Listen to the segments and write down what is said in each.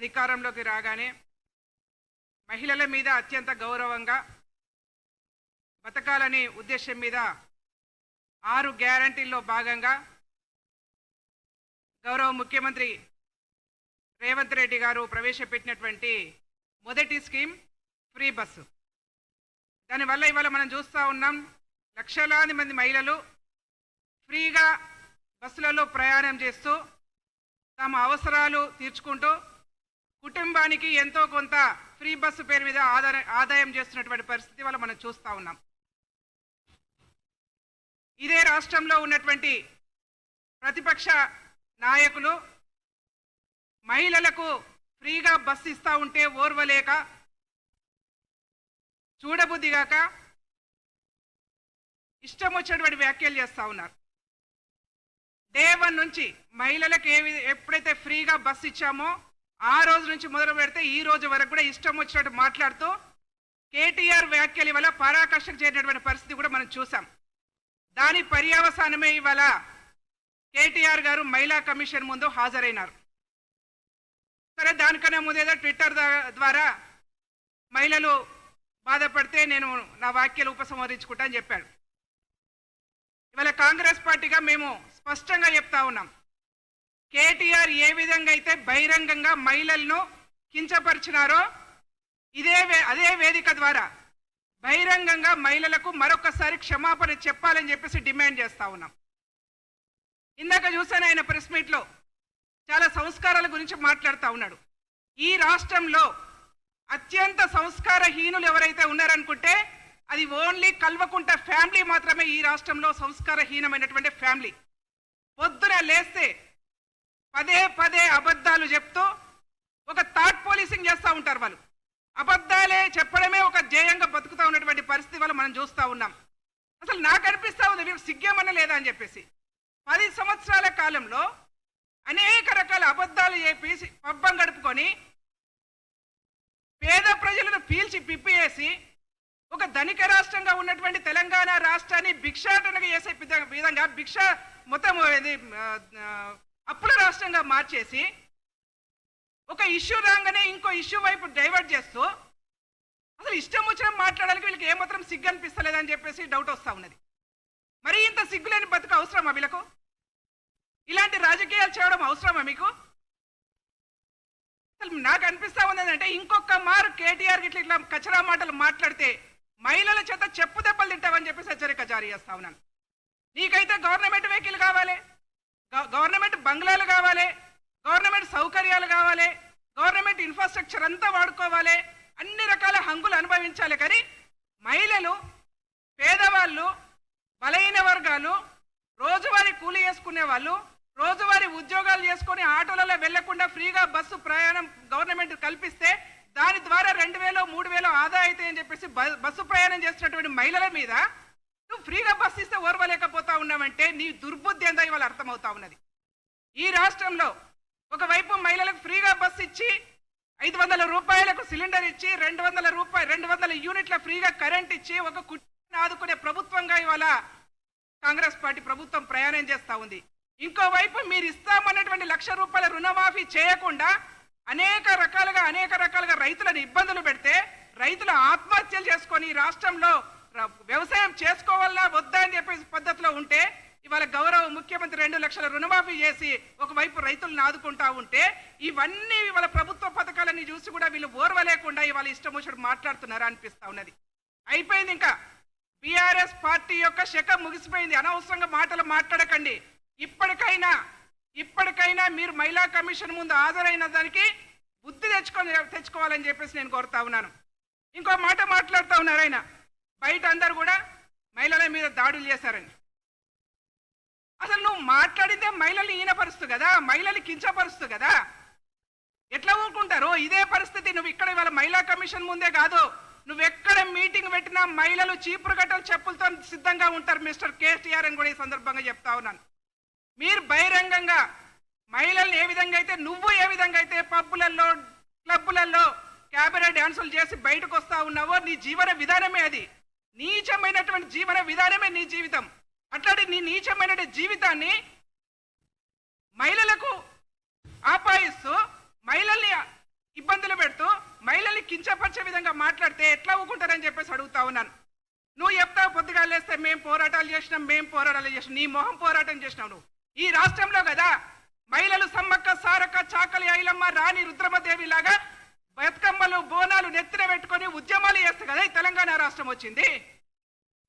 అధికారంలోకి రాగానే మహిళల మీద అత్యంత గౌరవంగా బతకాలనే ఉద్దేశం మీద ఆరు గ్యారంటీల్లో భాగంగా గౌరవ ముఖ్యమంత్రి రేవంత్ రెడ్డి గారు ప్రవేశపెట్టినటువంటి మొదటి స్కీమ్ ఫ్రీ బస్సు. దానివల్ల ఇవాళ మనం చూస్తూ ఉన్నాం లక్షలాది మంది మహిళలు ఫ్రీగా బస్సులలో ప్రయాణం చేస్తూ తమ అవసరాలు తీర్చుకుంటూ కుటుంబానికి ఎంతో కొంత ఫ్రీ బస్సు పేరు మీద ఆదాయ ఆదాయం చేస్తున్నటువంటి పరిస్థితి వల్ల మనం చూస్తూ ఉన్నాం. ఇదే రాష్ట్రంలో ఉన్నటువంటి ప్రతిపక్ష నాయకులు మహిళలకు ఫ్రీగా బస్సు ఇస్తూ ఉంటే ఓర్వలేక చూడబుద్దిగాక ఇష్టం వచ్చినటువంటి వ్యాఖ్యలు చేస్తూ ఉన్నారు. డే వన్ నుంచి మహిళలకు ఏ ఎప్పుడైతే ఫ్రీగా బస్సు ఇచ్చామో ఆ రోజు నుంచి మొదలు పెడితే ఈ రోజు వరకు కూడా ఇష్టం వచ్చినట్టు మాట్లాడుతూ కేటీఆర్ వ్యాఖ్యలు ఇవాళ పరాకర్షకు చేరినటువంటి పరిస్థితి కూడా మనం చూసాం. దాని పర్యవసానమే ఇవాళ కేటీఆర్ గారు మహిళా కమిషన్ ముందు హాజరైనారు. సరే దానికన్నా ముందు ఏదో ట్విట్టర్ ద్వారా మహిళలు బాధపడితే నేను నా వ్యాఖ్యలు ఉపసంహరించుకుంటా అని చెప్పాడు. ఇవాళ కాంగ్రెస్ పార్టీగా మేము స్పష్టంగా చెప్తా ఉన్నాం. కేటీఆర్ ఏ విధంగా అయితే బహిరంగంగా మహిళలను కించపరిచినారో ఇదే వే- అదే వేదిక ద్వారా బహిరంగంగా మహిళలకు మరొకసారి క్షమాపణ చెప్పాలని చెప్పేసి డిమాండ్ చేస్తా ఉన్నాం. ఇందాక చూసాను ఆయన ప్రెస్ మీట్లో చాలా సంస్కారాల గురించి మాట్లాడుతూ ఉన్నాడు. ఈ రాష్ట్రంలో అత్యంత సంస్కారహీనులు ఎవరైతే ఉన్నారనుకుంటే అది ఓన్లీ కల్వకుంట ఫ్యామిలీ మాత్రమే ఈ రాష్ట్రంలో సంస్కారహీనమైనటువంటి ఫ్యామిలీ. పొద్దున లేస్తే పదే పదే అబద్ధాలు చెప్తూ ఒక థాట్ పోలీసింగ్ చేస్తూ ఉంటారు వాళ్ళు. అబద్ధాలే చెప్పడమే ఒక జయంగా బతుకుతూ ఉన్నటువంటి పరిస్థితి వల్ల మనం చూస్తూ ఉన్నాం. అసలు నాకు అనిపిస్తా ఉంది వీళ్ళు సిగ్గేమన్నా లేదా అని చెప్పేసి. పది సంవత్సరాల కాలంలో అనేక రకాల అబద్ధాలు చెప్పి పబ్బం గడుపుకొని పేద ప్రజలను పీల్చి పిప్పివేసి ఒక ధనిక రాష్ట్రంగా ఉన్నటువంటి తెలంగాణ రాష్ట్రాన్ని భిక్షాటనగా చేసే విధంగా భిక్ష మొత్తం అప్పుల రాష్ట్రంగా మార్చేసి ఒక ఇష్యూ రాగానే ఇంకో ఇష్యూ వైపు డైవర్ట్ చేస్తూ అసలు ఇష్టం వచ్చిన మాట్లాడడానికి వీళ్ళకి ఏమాత్రం సిగ్గు అనిపిస్తలేదని చెప్పేసి డౌట్ వస్తూ ఉన్నది. మరి ఇంత సిగ్గులేని బతుకు అవసరమా వీళ్ళకు? ఇలాంటి రాజకీయాలు చేయడం అవసరమా మీకు? అసలు నాకు అనిపిస్తా ఉన్నది అంటే ఇంకొక మారు కేటీఆర్ ఇట్లా ఇట్లా కచరా మాటలు మాట్లాడితే మహిళల చేత చెప్పు దెబ్బలు తింటావని చెప్పేసి హెచ్చరిక జారీ చేస్తా ఉన్నాను. నీకైతే గవర్నమెంట్ వెహికల్ కావాలి. గవర్నమెంట్ బంగ్లాలు కావాలి గవర్నమెంట్ సౌకర్యాలు కావాలి గవర్నమెంట్ ఇన్ఫ్రాస్ట్రక్చర్ అంతా వాడుకోవాలి అన్ని రకాల హంగులు అనుభవించాలి. కానీ మహిళలు పేదవాళ్ళు బలహీన వర్గాలు రోజువారీ కూలి చేసుకునే వాళ్ళు రోజువారీ ఉద్యోగాలు చేసుకొని ఆటోలలో వెళ్ళకుండా ఫ్రీగా బస్సు ప్రయాణం గవర్నమెంట్ కల్పిస్తే దాని ద్వారా రెండు వేలు మూడు వేలు ఆదా అయితే అని చెప్పేసి బస్సు ప్రయాణం చేస్తున్నటువంటి మహిళల మీద ఫ్రీగా బస్సు ఇస్తే ఓర్వలేకపోతా ఉన్నామంటే నీ దుర్బుద్ధి ఏందో ఇవాళ అర్థమవుతా ఉన్నది. ఈ రాష్ట్రంలో ఒకవైపు మహిళలకు ఫ్రీగా బస్సు ఇచ్చి ఐదు వందల రూపాయలకు సిలిండర్ ఇచ్చి రెండు వందల రూపాయలు రెండు వందల యూనిట్ల ఫ్రీగా కరెంట్ ఇచ్చి ఒక కుటుంబాన్ని ఆదుకునే ప్రభుత్వంగా ఇవాళ కాంగ్రెస్ పార్టీ ప్రభుత్వం ప్రయాణం చేస్తూ ఉంది. ఇంకోవైపు మీరు ఇస్తామన్నటువంటి లక్ష రూపాయల రుణమాఫీ చేయకుండా అనేక రకాలుగా అనేక రకాలుగా రైతులను ఇబ్బందులు పెడితే రైతులు ఆత్మహత్యలు చేసుకొని ఈ రాష్ట్రంలో వ్యవసాయం చేసుకోవాలా వద్దా అని చెప్పేసి పద్ధతిలో ఉంటే ఇవాళ గౌరవ ముఖ్యమంత్రి రెండు లక్షల రుణమాఫీ చేసి ఒకవైపు రైతులను ఆదుకుంటా ఉంటే ఇవన్నీ ఇవాళ ప్రభుత్వ పథకాలని చూసి కూడా వీళ్ళు ఓర్వలేకుండా ఇవాళ ఇష్టం వచ్చినట్టు మాట్లాడుతున్నారా అనిపిస్తా ఉన్నది. అయిపోయింది ఇంకా. బీఆర్ఎస్ పార్టీ యొక్క శకం ముగిసిపోయింది. అనవసరంగా మాటలు మాట్లాడకండి. ఇప్పటికైనా ఇప్పటికైనా మీరు మహిళా కమిషన్ ముందు హాజరైన దానికి బుద్ధి తెచ్చుకొని తెచ్చుకోవాలని చెప్పేసి నేను కోరుతా ఉన్నాను. ఇంకో మాట మాట్లాడుతూ ఉన్నారు ఆయన. బయట అందరు కూడా మహిళల మీద దాడులు చేశారని అసలు నువ్వు మాట్లాడితే మహిళలు ఈనపరుస్తు కదా మహిళలు కించపరుస్తు కదా. ఎట్లా ఊరుకుంటారు? ఇదే పరిస్థితి నువ్వు ఇక్కడ ఇవాళ మహిళా కమిషన్ ముందే కాదు నువ్వు ఎక్కడ మీటింగ్ పెట్టినా మహిళలు చీపురు గట్టలు చెప్పులతో సిద్ధంగా ఉంటారు మిస్టర్ కేసీఆర్ అని కూడా ఈ సందర్భంగా చెప్తా ఉన్నాను. మీరు బహిరంగంగా మహిళల్ని ఏ విధంగా అయితే నువ్వు ఏ విధంగా అయితే పబ్బులలో క్లబ్బులలో క్యాబరే డ్యాన్సులు చేసి బయటకు వస్తా ఉన్నావో నీ జీవన విధానమే అది. నీచమైనటువంటి జీవన విధానమే నీ జీవితం. అట్లాంటి నీ నీచమైన జీవితాన్ని మహిళలకు ఆపాయిస్తూ మహిళల్ని ఇబ్బందులు పెడుతూ మహిళల్ని కించపరిచే విధంగా మాట్లాడితే ఎట్లా ఊకుంటారని చెప్పేసి అడుగుతా ఉన్నాను. నువ్వు చెప్తావు పొద్దుగా లేస్తే మేము పోరాటాలు చేసినాం మేం పోరాటాలు చేసినాం నీ మొహం పోరాటం చేసినావు నువ్వు. ఈ రాష్ట్రంలో కదా మహిళలు సమ్మక్క సారక్క చాకలి ఐలమ్మ రాణి రుద్రమదేవి లాగా బతుకమ్మలు బోనాలు నెత్తిన పెట్టుకొని ఉద్యమాలు చేస్తే కదా ఈ తెలంగాణ రాష్ట్రం వచ్చింది.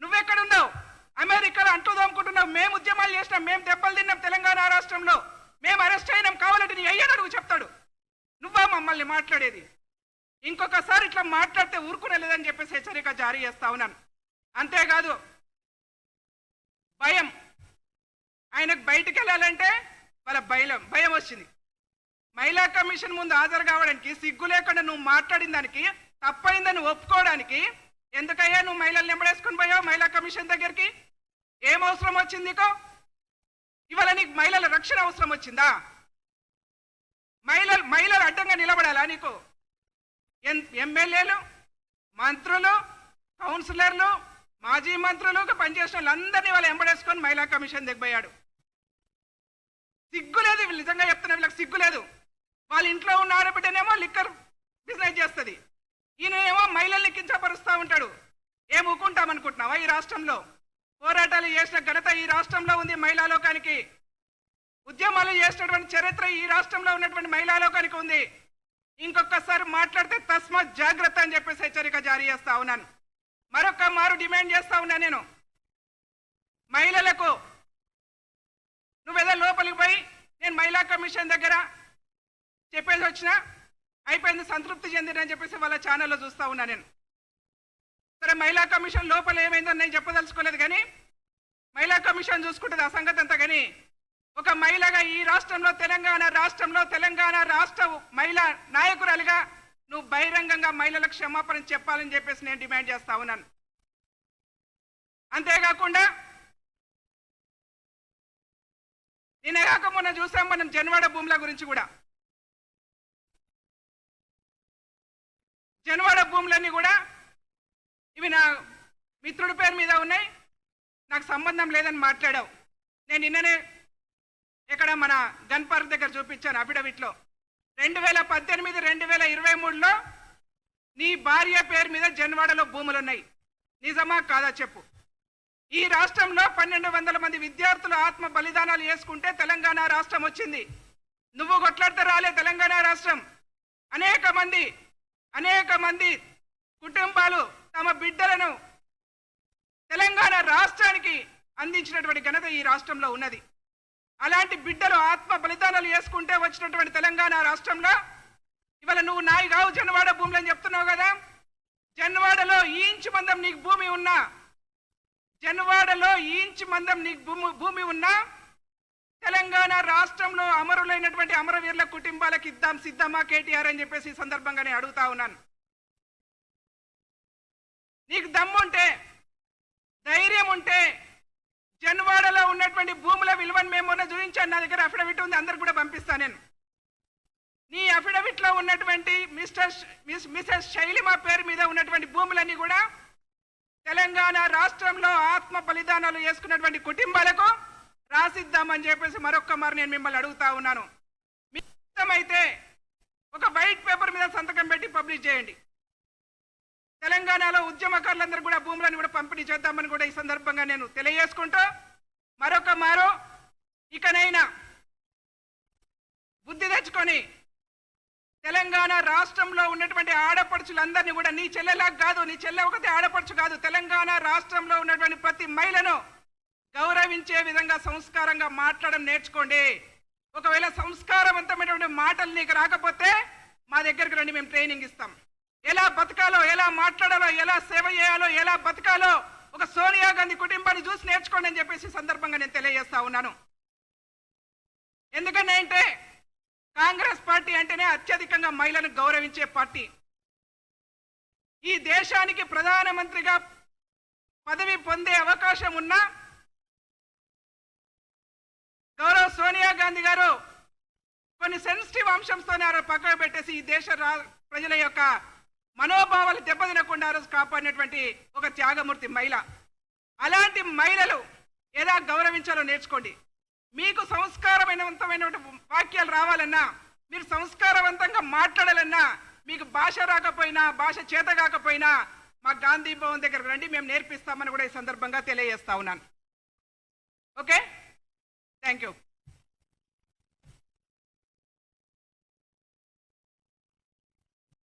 నువ్వెక్కడున్నావు? అమెరికాలో అంటూ దోముకుంటున్నావు మేము ఉద్యమాలు చేసినాం. మేము దెబ్బలు తిన్నాం తెలంగాణ రాష్ట్రంలో. మేము అరెస్ట్ అయినాం కావాలంటే నీ అయ్యాడు అడుగు చెప్తాడు. నువ్వా మమ్మల్ని మాట్లాడేది? ఇంకొకసారి ఇట్లా మాట్లాడితే ఊరుకునే లేదని చెప్పేసి హెచ్చరిక జారీ చేస్తా ఉన్నాను. అంతేకాదు భయం. ఆయనకు బయటికి వెళ్ళాలంటే వాళ్ళ భయం భయం వచ్చింది. మహిళా కమిషన్ ముందు హాజరు కావడానికి సిగ్గు లేకుండా నువ్వు మాట్లాడిన దానికి తప్పైందని ఒప్పుకోవడానికి ఎందుకయ్యా నువ్వు మహిళలు నింబడేసుకుని పోయావు మహిళా కమిషన్ దగ్గరికి? ఏం అవసరం వచ్చింది ఇవాళ నీకు మహిళల రక్షణ అవసరం వచ్చిందా? మహిళలు మహిళలు అడ్డంగా నిలబడాలా నీకు? ఎన్- ఎమ్మెల్యేలు మంత్రులు కౌన్సిలర్లు మాజీ మంత్రులు పనిచేసిన వాళ్ళందరినీ వాళ్ళు ఎంబడేసుకొని మహిళా కమిషన్ దిగిపోయాడు సిగ్గు లేదు వీళ్ళు నిజంగా చెప్తున్నా వీళ్ళకి సిగ్గు లేదు. వాళ్ళ ఇంట్లో ఉన్న ఆడబిడ్డనేమో లిక్కర్ బిజినెస్ చేస్తుంది. ఈయనేమో మహిళల్ని కించపరుస్తూ ఉంటాడు. ఏం ఊకుంటాం అనుకుంటున్నావా ఈ రాష్ట్రంలో? పోరాటాలు చేసిన ఘనత ఈ రాష్ట్రంలో ఉంది మహిళా లోకానికి ఉద్యమాలు చేసినటువంటి చరిత్ర ఈ రాష్ట్రంలో ఉన్నటువంటి మహిళా లోకానికి ఉంది. ఇంకొకసారి మాట్లాడితే తస్మాత్ జాగ్రత్త అని చెప్పేసి హెచ్చరిక జారీ చేస్తా ఉన్నాను. మరొక మారు డిమాండ్ చేస్తా ఉన్నా నేను. మహిళలకు నువ్వేదో లోపలికి పోయి నేను మహిళా కమిషన్ దగ్గర చెప్పేసి వచ్చిన అయిపోయింది సంతృప్తి చెందినని చెప్పేసి వాళ్ళ ఛానల్లో చూస్తూ ఉన్నా నేను. సరే మహిళా కమిషన్ లోపల ఏమైందని నేను చెప్పదలుచుకోలేదు కానీ మహిళా కమిషన్ చూసుకుంటుంది ఆ సంగతి అంతా కానీ ఒక మహిళగా ఈ రాష్ట్రంలో తెలంగాణ రాష్ట్రంలో తెలంగాణ రాష్ట్ర మహిళా నాయకురాలిగా నువ్వు బహిరంగంగా మహిళలకు క్షమాపణ చెప్పాలని చెప్పేసి నేను డిమాండ్ చేస్తా ఉన్నాను. అంతేకాకుండా నిన్న కాక మొన్న చూసాం మనం జన్వాడ భూముల గురించి కూడా. జన్వాడ భూములన్నీ కూడా ఇవి నా మిత్రుడి పేరు మీద ఉన్నాయి. నాకు సంబంధం లేదని మాట్లాడావు. నేను నిన్ననే ఇక్కడ మన గన్ పార్క్ దగ్గర చూపించాను అఫిడవిట్లో. రెండు వేల పద్దెనిమిది రెండు వేల ఇరవై మూడులో నీ భార్య పేరు మీద జన్వాడలో భూములు ఉన్నాయి. నిజమా కాదా చెప్పు. ఈ రాష్ట్రంలో పన్నెండు వందల మంది విద్యార్థులు ఆత్మ బలిదానాలు చేసుకుంటే తెలంగాణ రాష్ట్రం వచ్చింది. నువ్వు కొట్లాడితే రాలే తెలంగాణ రాష్ట్రం. అనేక మంది అనేక మంది కుటుంబాలు తమ బిడ్డలను తెలంగాణ రాష్ట్రానికి అందించినటువంటి ఘనత ఈ రాష్ట్రంలో ఉన్నది. అలాంటి బిడ్డలు ఆత్మ బలిదానాలు చేసుకుంటే వచ్చినటువంటి తెలంగాణ రాష్ట్రంలో ఇవాళ నువ్వు నాయి కావు జన్వాడ భూములు అని చెప్తున్నావు కదా? జన్వాడలో ఈంచి మందం నీకు భూమి ఉన్నా జన్వాడలో ఈంచి మందం నీకు భూమి భూమి ఉన్నా తెలంగాణ రాష్ట్రంలో అమరులైనటువంటి అమరవీరుల కుటుంబాలకు ఇద్దాం సిద్ధమా కేటీఆర్ అని చెప్పేసి ఈ సందర్భంగా నేను అడుగుతా ఉన్నాను. నీకు దమ్ముంటే ధైర్యం ఉంటే జన్వాడలో ఉన్నటువంటి భూముల విలువను మేము చూపించాను నా దగ్గర అఫిడవిట్ ఉంది అందరు కూడా పంపిస్తాను నేను. నీ అఫిడవిట్లో ఉన్నటువంటి mister miss miss Mrs Shailima పేరు మీద ఉన్నటువంటి భూములన్నీ కూడా తెలంగాణ రాష్ట్రంలో ఆత్మ బలిదానాలు చేసుకున్నటువంటి కుటుంబాలకు రాసిద్దామని చెప్పేసి మరొక్క మరి నేను మిమ్మల్ని అడుగుతా ఉన్నాను. మీ ఇష్టమైతే ఒక వైట్ పేపర్ మీద సంతకం పెట్టి పబ్లిష్ చేయండి. తెలంగాణలో ఉద్యమకారులందరూ కూడా భూములను కూడా పంపిణీ చేద్దామని కూడా ఈ సందర్భంగా నేను తెలియజేసుకుంటూ మరొక మారో ఇకనైనా బుద్ధి తెచ్చుకొని తెలంగాణ రాష్ట్రంలో ఉన్నటువంటి ఆడపడుచులందరినీ కూడా నీ చెల్లెలా కాదు నీ చెల్లె ఒకటి ఆడపడుచు కాదు. తెలంగాణ రాష్ట్రంలో ఉన్నటువంటి ప్రతి మహిళను గౌరవించే విధంగా సంస్కారంగా మాట్లాడడం నేర్చుకోండి. ఒకవేళ సంస్కారవంతమైనటువంటి మాటలు నీకు రాకపోతే మా దగ్గరికి రండి మేము ట్రైనింగ్ ఇస్తాం. ఎలా బతకాలో ఎలా మాట్లాడాలో ఎలా సేవ చేయాలో ఎలా బతకాలో ఒక సోనియా గాంధీ కుటుంబాన్ని చూసి నేర్చుకోండి అని చెప్పేసి సందర్భంగా నేను తెలియజేస్తా ఉన్నాను. ఎందుకంటే అంటే కాంగ్రెస్ పార్టీ అంటేనే అత్యధికంగా మహిళలను గౌరవించే పార్టీ. ఈ దేశానికి ప్రధానమంత్రిగా పదవి పొందే అవకాశం ఉన్నా గౌరవ సోనియా గాంధీ గారు కొన్ని సెన్సిటివ్ అంశంతోనే ఆ పక్కన పక్కకు పెట్టేసి ఈ దేశ రా- ప్రజల యొక్క మనోభావాలు దెబ్బతినకుండా ఆ రోజు కాపాడినటువంటి ఒక త్యాగమూర్తి మహిళ. అలాంటి మహిళలు ఎలా గౌరవించాలో నేర్చుకోండి. మీకు సంస్కారమైనవంతమైన వాక్యాలు రావాలన్నా మీరు సంస్కారవంతంగా మాట్లాడాలన్నా మీకు భాష రాకపోయినా భాష చేత కాకపోయినా మా గాంధీ భవన్ దగ్గర రండి మేము నేర్పిస్తామని కూడా ఈ సందర్భంగా తెలియజేస్తా ఉన్నాను. ఓకే? Thank you.